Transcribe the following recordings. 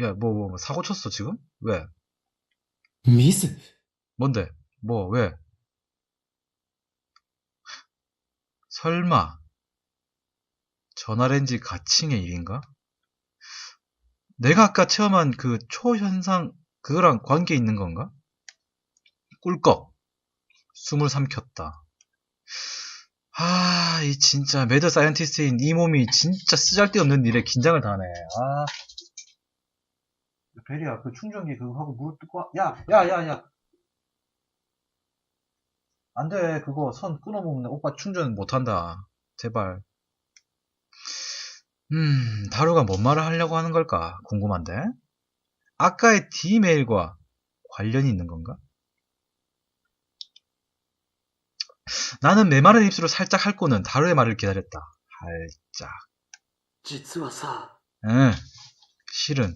야, 뭐, 뭐, 뭐, 사고 쳤어, 지금? 왜? ミス 뭔데? 뭐, 왜? 설마, 전화렌지 가칭의 일인가? 내가 아까 체험한 그 초현상, 그거랑 관계 있는 건가? 꿀꺽. 숨을 삼켰다. 아, 이 진짜 매드 사이언티스트인 이 몸이 진짜 쓰잘데없는 일에 긴장을 다하네. 아. 베리야, 그 충전기 그거 하고 물 뜯고 와. 야, 야, 야, 야. 안 돼. 그거 선 끊어먹으면 오빠 충전 못한다. 제발. 음, 다루가 뭔 말을 하려고 하는 걸까? 궁금한데? 아까의 D메일과 관련이 있는 건가? 나는 메마른 입술을 살짝 핥고는 다루의 말을 기다렸다. 살짝. 実はさ、 응, 실은.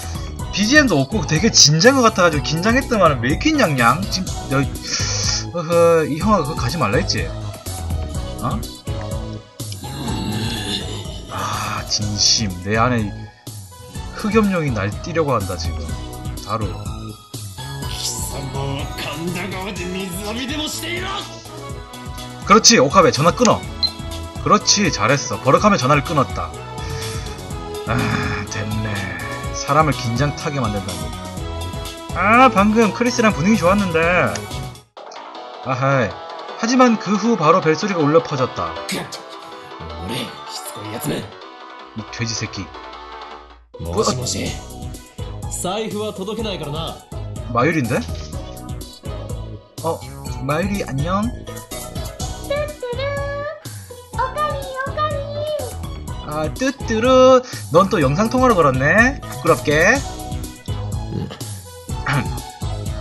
BGM도 없고 되게 진지한 것 같아가지고 긴장했던 말은 메이킹 냥냥? 지금 여, 어허, 이 형아 그거 가지 말라 했지? 어? 아 진심. 내 안에 흑염룡이 날 뛰려고 한다 지금. 바로. 그렇지 오카베 전화 끊어. 그렇지 잘했어. 버럭하면 전화를 끊었다. 아... 사람을 긴장 타게 만든다니. 아, 방금 크리스랑 분위기 좋았는데. 아하이. 하지만 그 후 바로 벨소리가 울려 퍼졌다. 俺しつこいやつめ 이 돼지 새끼. もしもし財布は届けないからな 마율인데? 어, 마율이 안녕? あ、뚜뚜루 넌 또 영상통화로 걸었네? 부끄럽게.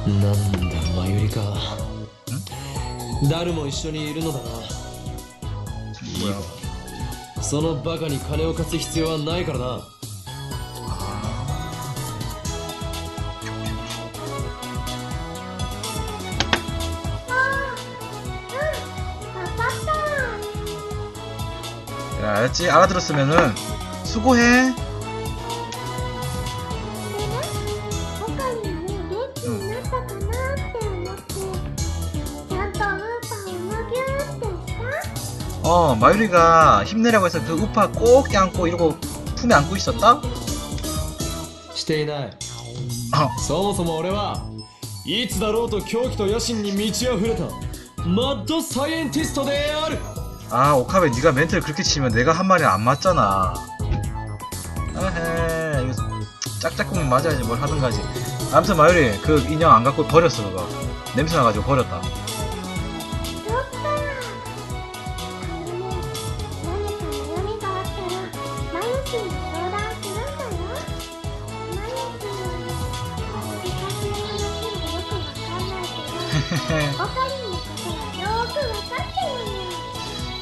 なんだマユリかダルも一緒にいるのだないいがそのバカに金を貸す必要はないからな 야, 알았지? 알아들었으면은 수고해. 어, 마유리가 힘내라고 해서 그 우파 꼭 껴안고 이러고 품에 안고 있었다? していないあそもそも俺はいつだろうと狂気と野心に満ち溢れたマッドサイエンティストである 아, 오카베 네가 멘트를 그렇게 치면 내가 한 말이 안 맞잖아. 에헤, 이거 짝짝꿍 맞아야지 뭘 하든 가지. 아무튼 마유리 그 인형 안 갖고 버렸어 그거. 냄새 나가지고 버렸다.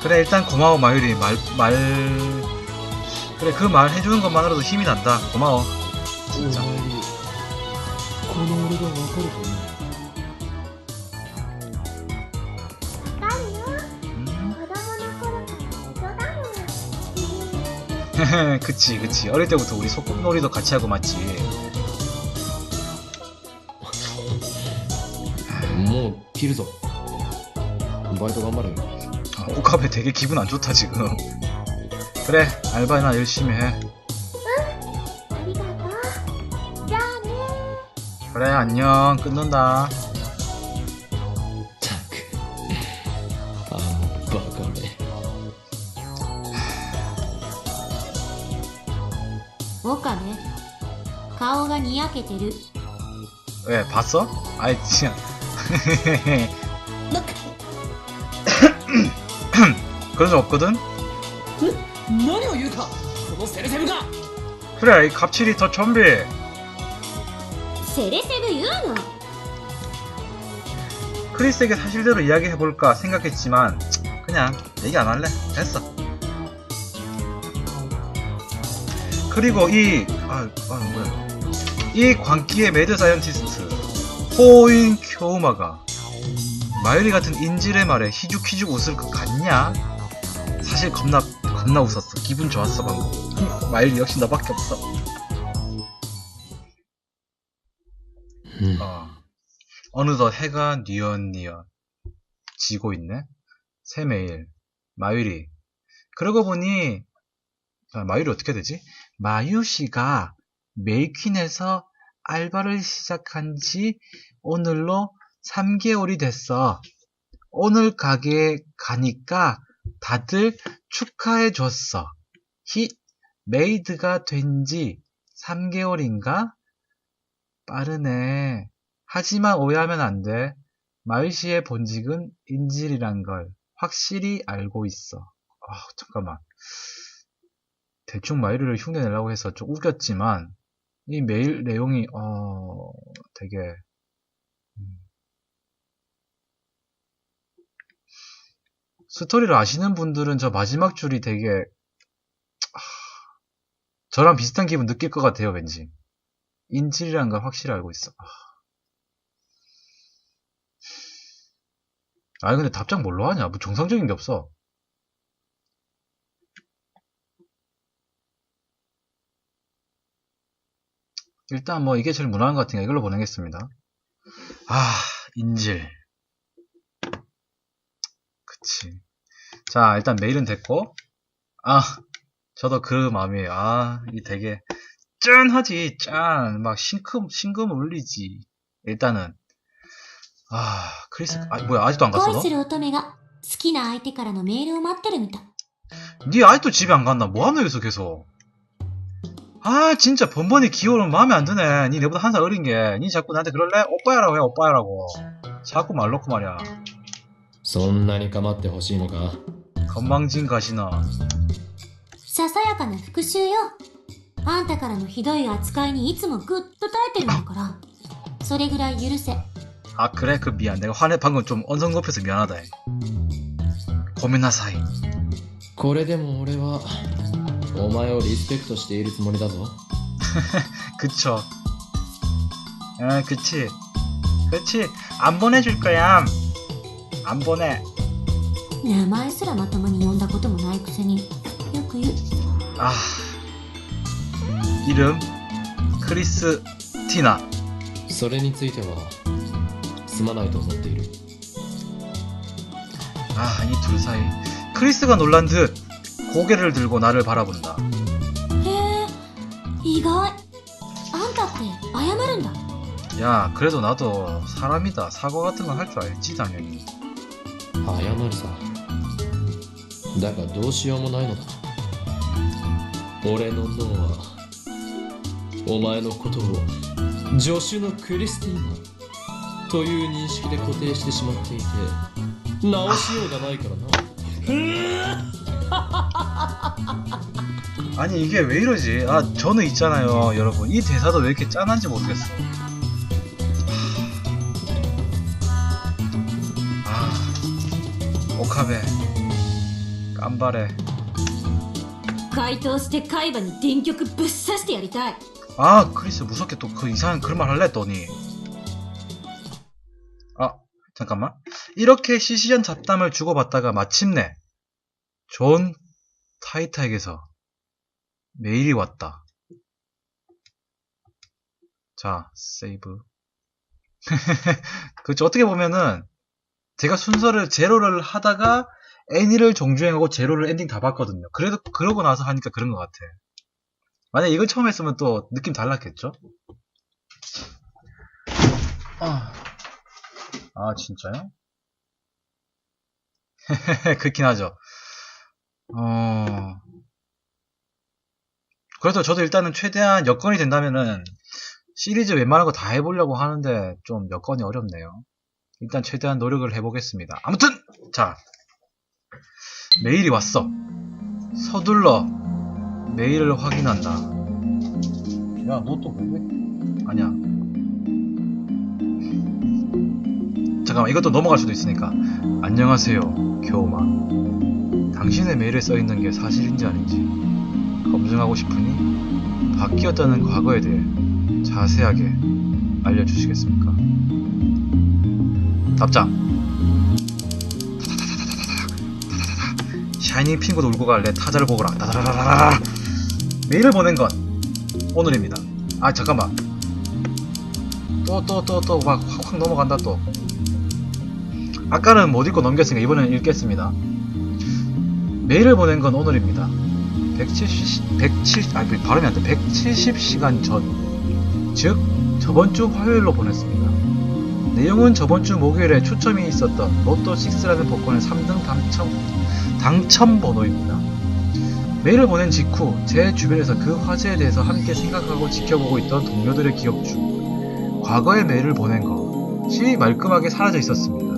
그래 일단 고마워 마유리. 말 말 그래 그 말 해주는 것만으로도 힘이 난다. 고마워. 진짜. 음? 그치 그치. 어릴 때부터 우리 소꿉놀이도 같이 하고 맞지. 뭐 길도 바이도 간발이야 코카베 되게 기분 안 좋다 지금. 그래 알바나 열심히 해. 그래 안녕. 끊는다. 버거래 오카베, 가오가 니야케테루 왜 봤어? 아이 진짜. 그런 적 없거든? 何を言うかこのセルセムが 그래 이 갑칠이 더 좀비 そ セレセブ言うの 크리스에게 사실대로 이야기해볼까 생각했지만 그냥 얘기 안 할래 됐어 그리고 이 아, 아 뭐야 이 광기의 매드 사이언티스트 호인 쿄우마가 마유리 같은 인질의 말에 희죽희죽 웃을 것 같냐? 사실 겁나 겁나 웃었어 기분 좋았어 방금 마유리 역시 너밖에 없어 うん 어. 어느덧 해가 뉘엿뉘엿 지고 있네. 새매일 마유리. 그러고 보니 아, 마유리 어떻게 되지? 마유 씨가 메이퀸에서 알바를 시작한 지 오늘로 3개월이 됐어. 오늘 가게에 가니까 다들 축하해 줬어. 히 메이드가 된 지 3개월인가? 빠르네. 하지만 오해하면 안 돼. 마유씨의 본직은 인질이란 걸 확실히 알고 있어. 아, 잠깐만. 대충 마유리를 흉내 내려고 해서 좀 우겼지만, 이 메일 내용이, 어, 되게, 음. 스토리를 아시는 분들은 저 마지막 줄이 되게, 아, 저랑 비슷한 기분 느낄 것 같아요, 왠지. 인질이란 걸 확실히 알고 있어. 아. 아니 근데 답장 뭘로 하냐? 뭐 정상적인 게 없어. 일단 뭐 이게 제일 무난한 것 같으니까 이걸로 보내겠습니다. 아 인질. 그치. 자 일단 메일은 됐고 아 저도 그 마음이에요. 아이 되게 짠하지 짠. 막 싱금 싱금 울리지. 일단은 아 크리스 아 뭐야 아직도 안 갔어 恋 너? する乙女が好きな相手からのメールを待ってるみたい 니 아직도 집에 안 갔나? 뭐하노 여기서 계속 아 진짜 번번이 기어오면 마음에 안 드네 니 내보다 한 살 어린 게니 자꾸 나한테 그럴래? 오빠야라고 해 오빠야라고 자꾸 말 놓고 말이야 そんなに構ってほしいのか 건망진 가시나 ささやかな復讐よあんたからのひどい扱いにいつもぐっと耐えてるんだからそれぐらい許せ 아 그래? 그 미안 내가 화내 방금 좀 언성 높여서 미안하다 고민나사이 これでも俺はお前をリスペクトしているつもりだぞ 그쵸 아 그치 그치 안 보내줄 거야 안 보내 名前すらまともに呼んだこともないくせによく言う 아 이름 크리스티나 それについてはすまないと思っている 아, 이 둘 사이. 크리스가 놀란 듯 고개를 들고 나를 바라본다. へえ意外あんたって謝るんだ 야, 그래도 나도 사람이다. 사과 같은 건 할 줄 알지, 당연히. 謝るさだがどうしようもないのだ俺の脳はお前のことを助手のクリスティーナという認識で固定してしまっていて直しようがないからな 아니, 이게 왜 이러지? 아, 저는 있잖아요, 여러분. 이 대사도 왜 이렇게 짠한지 모르겠어. 아, 오카베. 깜바레. 回答して海馬に電極ぶっ刺してやりたい 아, 크리스 무섭게 또 그 이상한 그런 말 할래 했더니. 아, 잠깐만. 이렇게 시시한 잡담을 주고받다가 마침내 존 타이타에게서 메일이 왔다. 자, 세이브. 그렇죠. 어떻게 보면은 제가 순서를 제로를 하다가 애니를 정주행하고 제로를 엔딩 다 봤거든요. 그래도 그러고 나서 하니까 그런 것 같아. 만약 이걸 처음 했으면 또 느낌 달랐겠죠? 아, 아 진짜요? 그렇긴 하죠. 어, 그래도 저도 일단은 최대한 여건이 된다면은 시리즈 웬만한 거 다 해보려고 하는데 좀 여건이 어렵네요. 일단 최대한 노력을 해보겠습니다. 아무튼 자 메일이 왔어. 서둘러 메일을 확인한다. 야, 너 또 왜? 아니야. 잠깐만 이것도 넘어갈 수도 있으니까 안녕하세요 교우마 당신의 메일에 써있는 게 사실인지 아닌지 검증하고 싶으니 바뀌었다는 과거에 대해 자세하게 알려주시겠습니까? 답장. 샤이닝 핑구도 울고 갈래? 타자를 보거라 다다다다다 메일을 보낸 건 오늘입니다. 아 잠깐만. 또 또 또 또 막 확확 넘어간다 또. 아까는 못 읽고 넘겼으니까 이번에는 읽겠습니다. 메일을 보낸 건 오늘입니다. 170, 170, 아, 발음이 안 돼. 170시간 전. 즉, 저번 주 화요일로 보냈습니다. 내용은 저번 주 목요일에 추첨이 있었던 로또6라는 복권의 3등 당첨, 당첨 번호입니다. 메일을 보낸 직후 제 주변에서 그 화제에 대해서 함께 생각하고 지켜보고 있던 동료들의 기억 중 과거의 메일을 보낸 것이 말끔하게 사라져 있었습니다.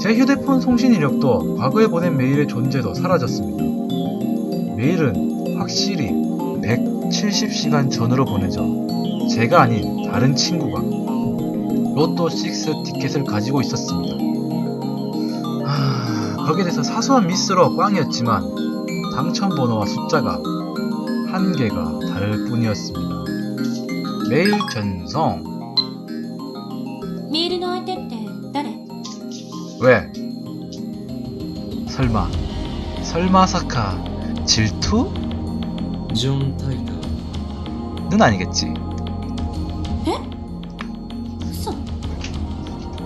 제 휴대폰 송신 이력도 과거에 보낸 메일의 존재도 사라졌습니다. 메일은 확실히 170시간 전으로 보내져 제가 아닌 다른 친구가 로또 6 티켓을 가지고 있었습니다. 하... 거기에 대해서 사소한 미스로 꽝이었지만 당첨번호와 숫자가 한 개가 다를 뿐이었습니다. 메일 전송 왜? 설마 설마사카 질투? 는 아니겠지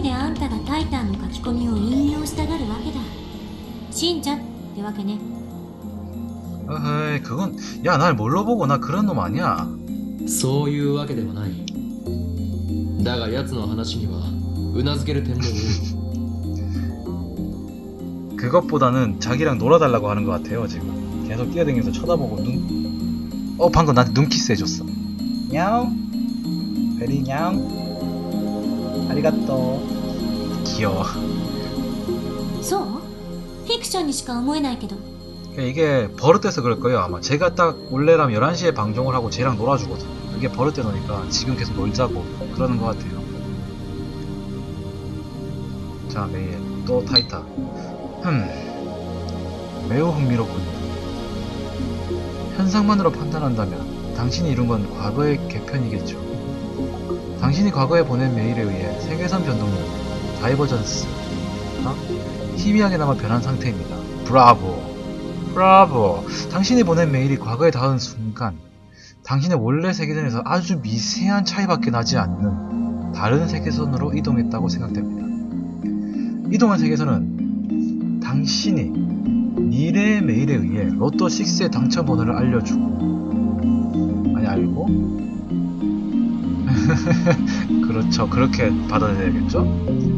道理であんたがタイターの書き込みを引用したがるわけだ信者ってわけね 어허이, 그건, 야, 날 뭘로 보고 나 그런 놈 아니야. そういうわけではないだが奴の話にはうなずける点も多い 그것보다는 자기랑 놀아달라고 하는 것 같아요, 지금. 계속 뛰어다니면서 쳐다보고 눈, 어, 방금 나한테 눈키스 해줬어. 냐옹. 베리 냐옹. 아리가또. 귀여워. そうフィクションにしか思えないけど 그러니까 이게 버릇돼서 그럴 거예요 아마 제가 딱 원래라면 11시에 방송을 하고 쟤랑 놀아주거든 그게 버릇돼 놓으니까 지금 계속 놀자고 그러는 것 같아요 자 메일 또 타이타 흠 매우 흥미롭군요 현상만으로 판단한다면 당신이 이룬 건 과거의 개편이겠죠 당신이 과거에 보낸 메일에 의해 세계선 변동률 다이버전스 어? 희미하게나마 변한 상태입니다 브라보 브라보. 당신이 보낸 메일이 과거에 닿은 순간, 당신의 원래 세계선에서 아주 미세한 차이밖에 나지 않는 다른 세계선으로 이동했다고 생각됩니다. 이동한 세계선은 당신이 미래의 메일에 의해 로또 6의 당첨 번호를 알려주고, 그렇죠. 그렇게 받아들여야겠죠?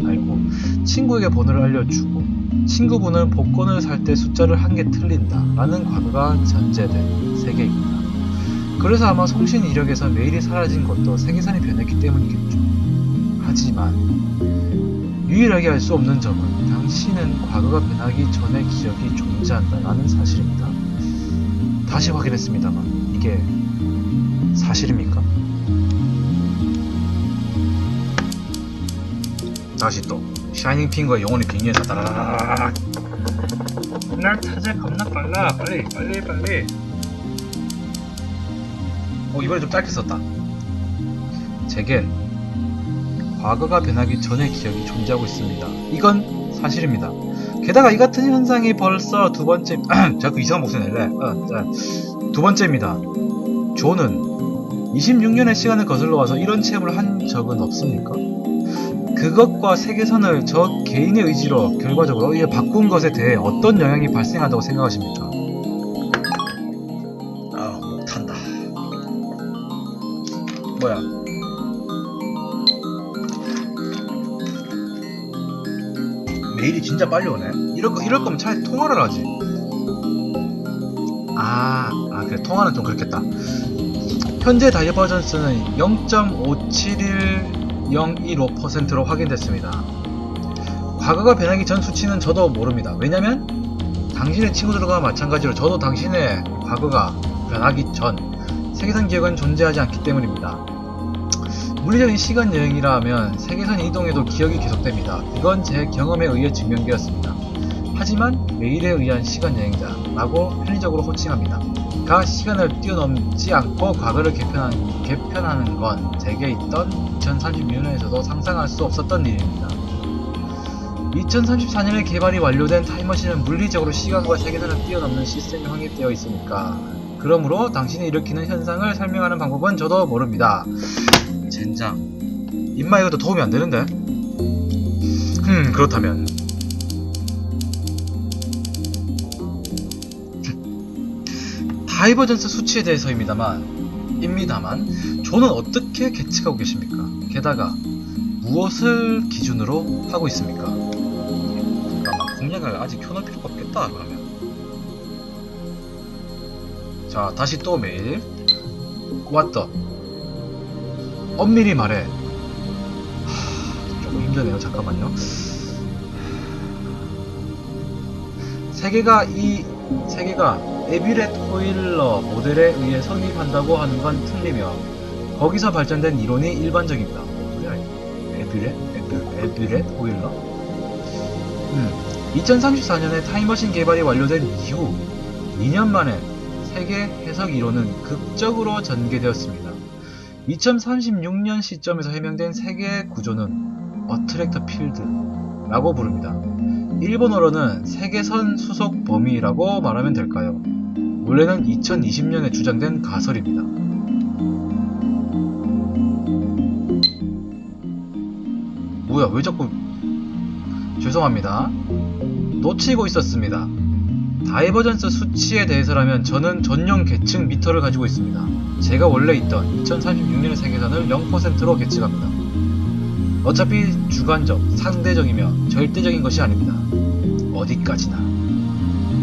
알고, 친구에게 번호를 알려주고, 친구분은 복권을 살 때 숫자를 한 개 틀린다 라는 과거가 전제된 세계입니다. 그래서 아마 송신 이력에서 메일이 사라진 것도 세계선이 변했기 때문이겠죠. 하지만 유일하게 알 수 없는 점은 당신은 과거가 변하기 전의 기억이 존재한다 라는 사실입니다. 다시 확인했습니다만 이게 사실입니까? 다시 또 샤이닝 핑거의 영혼이 빙의해서 다라라라락 날 타자 겁나 빨라. 빨리 빨리 빨리. 어 이번에 좀 짧게 썼다. 제겐 과거가 변하기 전의 기억이 존재하고 있습니다. 이건 사실입니다. 게다가 이 같은 현상이 벌써 두 번째 자꾸 이상한 목소리 낼래. 어, 자, 두 번째입니다. 조는 26년의 시간을 거슬러 와서 이런 체험을 한 적은 없습니까? 그것과 세계선을 저 개인의 의지로 결과적으로 이게 바꾼 것에 대해 어떤 영향이 발생한다고 생각하십니까? 아, 목 탄다. 뭐야? 메일이 진짜 빨리 오네. 이럴, 거, 이럴 거면 차라리 통화를 하지. 아, 아, 그래. 통화는 좀 그렇겠다. 현재 다이버전스는 0.571015%로 확인됐습니다. 과거가 변하기 전 수치는 저도 모릅니다. 왜냐면 당신의 친구들과 마찬가지로 저도 당신의 과거가 변하기 전 세계선 기억은 존재하지 않기 때문입니다. 물리적인 시간 여행이라 면 세계선 이동에도 기억이 계속됩니다. 이건 제 경험에 의해 증명되었습니다. 하지만 매일에 의한 시간 여행자라고 편의적으로 호칭합니다. 가 시간을 뛰어넘지 않고 과거를 개편한, 개편하는 건 제게 있던 2036년에서도 상상할 수 없었던 일입니다. 2034년에 개발이 완료된 타임머신은 물리적으로 시간과 세계선을 뛰어넘는 시스템이 확립되어 있으니까 그러므로 당신이 일으키는 현상을 설명하는 방법은 저도 모릅니다. 젠장 임마 이것도 도움이 안 되는데? 음 그렇다면 다이버전스 수치에 대해서입니다만 입니다만 저는 어떻게 계측하고 계십니까? 게다가 무엇을 기준으로 하고 있습니까? 잠깐만 공략을 아직 켜놓을 필요가 없겠다 그러면. 자 다시 또 메일. 왔다 엄밀히 말해. 하, 조금 힘드네요 잠깐만요. 세계가 이 세계가 에비렛 호일러 모델에 의해 성립한다고 하는 건 틀리며 거기서 발전된 이론이 일반적입니다 에비렛? 에비, 에비렛 호일러? 음, 2034년에 타임머신 개발이 완료된 이후 2년 만에 세계 해석 이론은 극적으로 전개되었습니다. 2036년 시점에서 해명된 세계의 구조는 어트랙터 필드라고 부릅니다. 일본어로는 세계선 수속 범위라고 말하면 될까요? 원래는 2020년에 주장된 가설입니다. 뭐야, 왜 자꾸 죄송합니다. 놓치고 있었습니다. 다이버전스 수치에 대해서라면 저는 전용 계층 미터를 가지고 있습니다. 제가 원래 있던 2036년의 세계선을 0%로 계측합니다. 어차피 주관적, 상대적이며 절대적인 것이 아닙니다. 어디까지나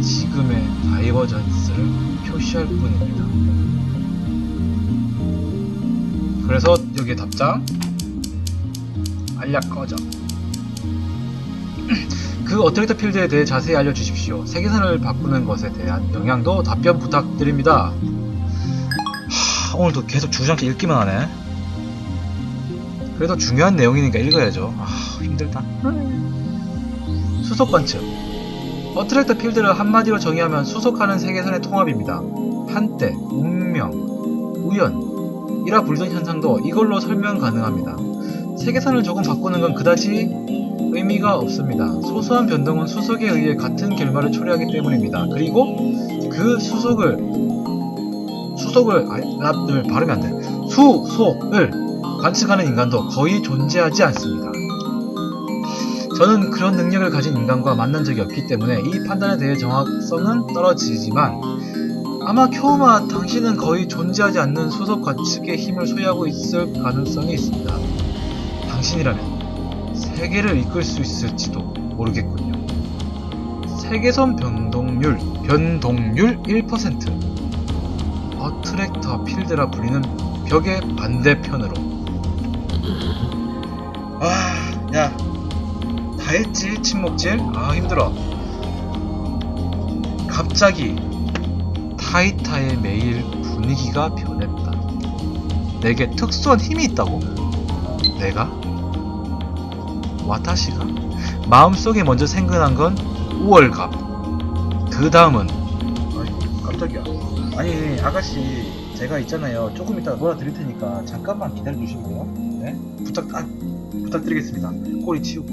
지금의 다이버전스를 표시할 뿐입니다. 그래서 여기에 답장 알약 꺼져 그 어트랙터 필드에 대해 자세히 알려주십시오. 세계선을 바꾸는 것에 대한 영향도 답변 부탁드립니다. 하, 오늘도 계속 주저앉게 읽기만 하네. 그래도 중요한 내용이니까 읽어야죠. 아, 힘들다. 수속 관측. 어트랙터 필드를 한마디로 정의하면 수속하는 세계선의 통합입니다. 한때, 운명, 우연 이라 불리던 현상도 이걸로 설명 가능합니다. 세계선을 조금 바꾸는 건 그다지 의미가 없습니다. 소소한 변동은 수속에 의해 같은 결과를 초래하기 때문입니다. 그리고 그 수속을 수속을 아, 아, 네, 발음이 안 돼. 수속을 관측하는 인간도 거의 존재하지 않습니다. 저는 그런 능력을 가진 인간과 만난 적이 없기 때문에 이 판단에 대해 정확성은 떨어지지만 아마 켜우마 당신은 거의 존재하지 않는 수속 관측의 힘을 소유하고 있을 가능성이 있습니다. 당신이라면 세계를 이끌 수 있을지도 모르겠군요. 세계선 변동률, 변동률 1%. 어트랙터 필드라 불리는 벽의 반대편으로. 아, 야. 다 했지, 침묵질? 아, 힘들어. 갑자기 타이타의 매일 분위기가 변했다. 내게 특수한 힘이 있다고? 내가? 와타시가 마음속에 먼저 생각난 건 우월감 그 다음은 아니 깜짝이야 아니 아가씨 제가 있잖아요 조금 이따 놀아드릴 테니까 잠깐만 기다려 주시고요 네 부탁 아, 부탁드리겠습니다. 꼬리 치우고.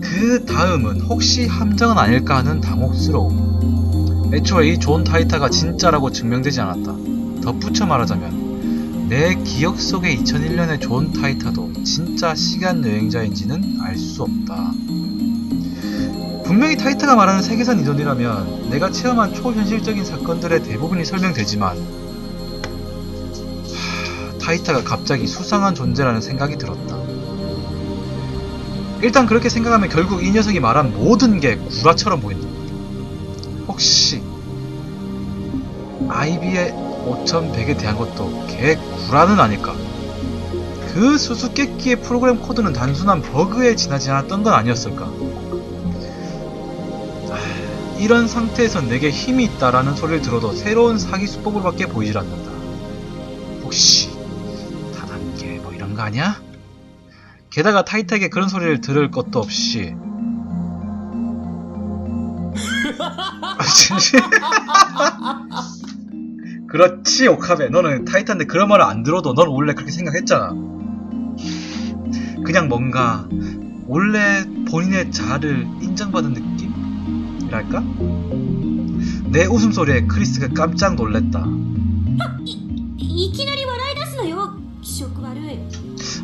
그 다음은 혹시 함정은 아닐까 하는 당혹스러움. 애초에 이 존 타이타가 진짜라고 증명되지 않았다. 덧붙여 말하자면 내 기억 속의 2001년의 존 타이타도 진짜 시간 여행자인지는 알 수 없다. 분명히 타이타가 말하는 세계선 이론이라면 내가 체험한 초현실적인 사건들의 대부분이 설명되지만 하, 타이타가 갑자기 수상한 존재라는 생각이 들었다. 일단 그렇게 생각하면 결국 이 녀석이 말한 모든 게 구라처럼 보인다. 혹시 IB의 5100에 대한 것도 개 구라는 아닐까? 그 수수께끼의 프로그램 코드는 단순한 버그에 지나지 않았던 건 아니었을까? 아, 이런 상태에서 내게 힘이 있다라는 소리를 들어도 새로운 사기 수법으로밖에 보이질 않는다. 혹시 아니야? 게다가 타이트하게 그런 소리를 들을 것도 없이 아. 그렇지 오카베 너는 타이트한데 그런 말을 안 들어도 넌 원래 그렇게 생각했잖아 그냥 뭔가 원래 본인의 자아를 인정받은 느낌이랄까? 내 웃음소리에 크리스가 깜짝 놀랬다 いき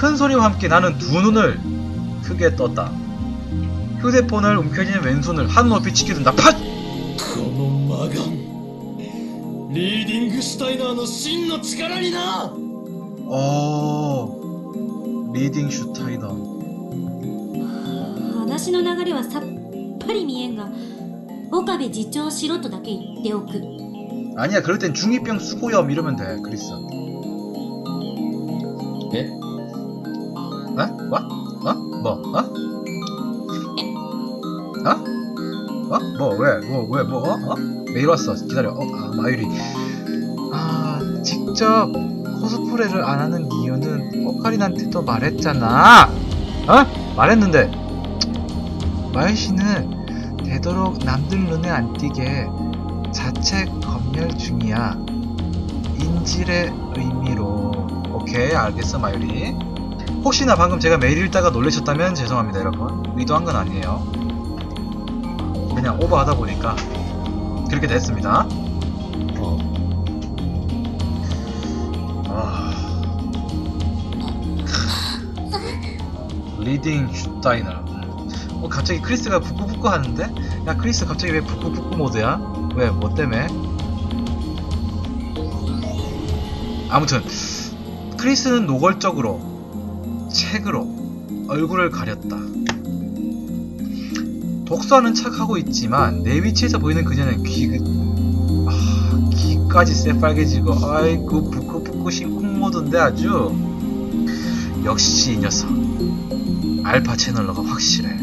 큰 소리와 함께 나는 두 눈을 크게 떴다 휴대폰을 움켜쥐는 왼손을 하늘높이 치켜든다 팟! この魔眼リーディングシュタイナーの真の力にな 어... 리딩 슈타이다 話の流れはさっぱり見えんが岡部次長しろとだけ言っておく 아니야 그럴 땐 중2병 수고염 이러면 돼 크리스 뭐? 어? 뭐? 어? 어? 어? 뭐? 왜? 뭐? 왜? 뭐? 어? 어? 메일 왔어 기다려 어? 아 마유리 아 직접 코스프레를 안 하는 이유는 오카린한테도 말했잖아 어? 말했는데 마유 씨는 되도록 남들 눈에 안 띄게 자체 검열 중이야 인질의 의미로 오케이 알겠어 마유리 혹시나 방금 제가 메일 읽다가 놀라셨다면 죄송합니다 여러분 의도한 건 아니에요 그냥 오버하다 보니까 그렇게 됐습니다 あ 아... 리딩 슈타이너 어 갑자기 크리스가 부끄부끄 하는데? 야 크리스 갑자기 왜 부끄부끄 모드야? 왜? 뭐 때문에? 아무튼 크리스는 노골적으로 책으로 얼굴을 가렸다. 독서하는 척하고 있지만 내 위치에서 보이는 그녀는 귀, 아, 귀까지 새빨개지고 아이고 부끄부끄 심쿵 모드인데 아주. 역시 이 녀석 알파 채널러가 확실해.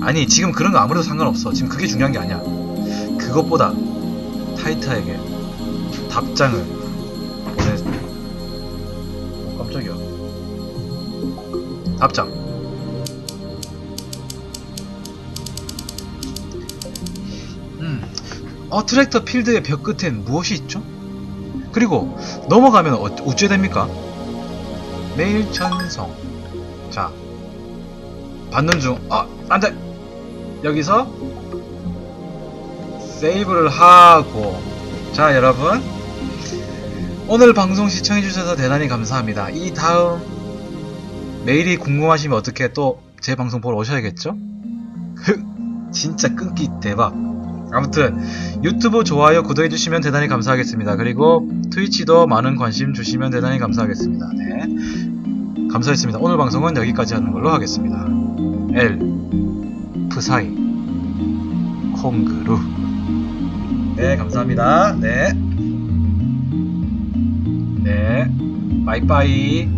아니 지금 그런 거 아무래도 상관없어. 지금 그게 중요한 게 아니야. 그것보다 타이타에게 답장을 답장. 음, 어 트랙터 필드의 벽 끝엔 무엇이 있죠? 그리고 넘어가면 어, 어째 됩니까? 메일 전송 자 받는 중 아, 안돼 여기서 세이브를 하고. 자 여러분. 오늘 방송 시청해주셔서 대단히 감사합니다. 이 다음 메일이 궁금하시면 어떻게 또 제 방송 보러 오셔야겠죠? 진짜 끊기 대박. 아무튼 유튜브 좋아요 구독해주시면 대단히 감사하겠습니다. 그리고 트위치도 많은 관심 주시면 대단히 감사하겠습니다. 네. 감사했습니다. 오늘 방송은 여기까지 하는 걸로 하겠습니다. L 프사이 콩그루. 네 감사합니다. 네. 네, 빠이빠이